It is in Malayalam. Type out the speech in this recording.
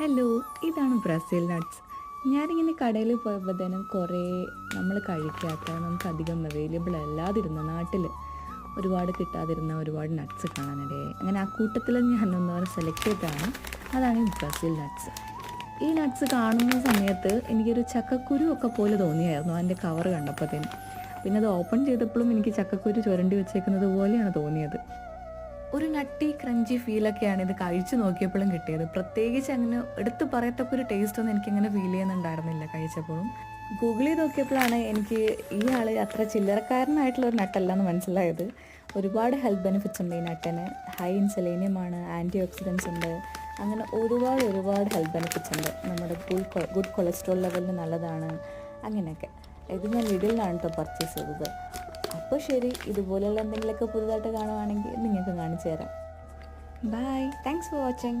ഹലോ ഇതാണ് ബ്രസീൽ നട്ട്സ്. ഞാനിങ്ങനെ കടയിൽ പോയപ്പോഴത്തേനും കുറേ നമ്മൾ കഴിക്കാത്ത നമുക്ക് അധികം അവൈലബിൾ അല്ലാതിരുന്ന നാട്ടിൽ ഒരുപാട് കിട്ടാതിരുന്ന ഒരുപാട് നട്ട്സ് കാണാനിടയായി അങ്ങനെ ആ കൂട്ടത്തിൽ ഞാൻ പറഞ്ഞ് സെലക്ട് ചെയ്തതാണ്. അതാണ് ബ്രസീൽ നട്ട്സ്. ഈ നട്ട്സ് കാണുന്ന സമയത്ത് എനിക്കൊരു ചക്കക്കുരു ഒക്കെ പോലെ തോന്നിയായിരുന്നു അതിന്റെ കവർ കണ്ടപ്പോഴത്തേനും പിന്നെ അത് ഓപ്പൺ ചെയ്തപ്പോഴും എനിക്ക് ചക്കക്കുരു ചുരണ്ടി വെച്ചേക്കുന്നത് പോലെയാണ് തോന്നിയത്. ഒരു നട്ടി ക്രഞ്ചി ഫീലൊക്കെയാണ് ഇത് കഴിച്ചു നോക്കിയപ്പോഴും കിട്ടിയത്. പ്രത്യേകിച്ച് അങ്ങനെ എടുത്തു പറയത്തക്ക ഒരു ടേസ്റ്റ് ഒന്നും എനിക്കങ്ങനെ ഫീൽ ചെയ്യുന്നുണ്ടായിരുന്നില്ല കഴിച്ചപ്പോഴും. ഗൂഗിൾ ചെയ്ത് നോക്കിയപ്പോഴാണ് എനിക്ക് ഈ ആൾ അത്ര ചില്ലറക്കാരനായിട്ടുള്ള ഒരു നട്ടല്ല എന്ന് മനസ്സിലായത്. ഒരുപാട് ഹെൽത്ത് ബെനിഫിറ്റ്സ് ഉണ്ട് ഈ നട്ടിന്. ഹൈ ഇൻ ആണ് ആന്റി ഓക്സിഡൻസ് ഉണ്ട്. അങ്ങനെ ഒരുപാട് ഒരുപാട് ഹെൽത്ത് ബെനിഫിറ്റ്സ് ഉണ്ട്. നമ്മുടെ ഗുഡ് ഗുഡ് കൊളസ്ട്രോൾ ലെവലിന് നല്ലതാണ്. അങ്ങനെയൊക്കെ. ഇത് ഞാൻ വീഡിയോയിലാണ് കേട്ടോ പർച്ചേസ് ചെയ്തത്. അപ്പോൾ ശരി ഇതുപോലെയുള്ള എന്തെങ്കിലുമൊക്കെ പുതുതായിട്ട് കാണുവാണെങ്കിൽ നിങ്ങൾക്ക് കാണിച്ചു തരാം. Bye thanks for watching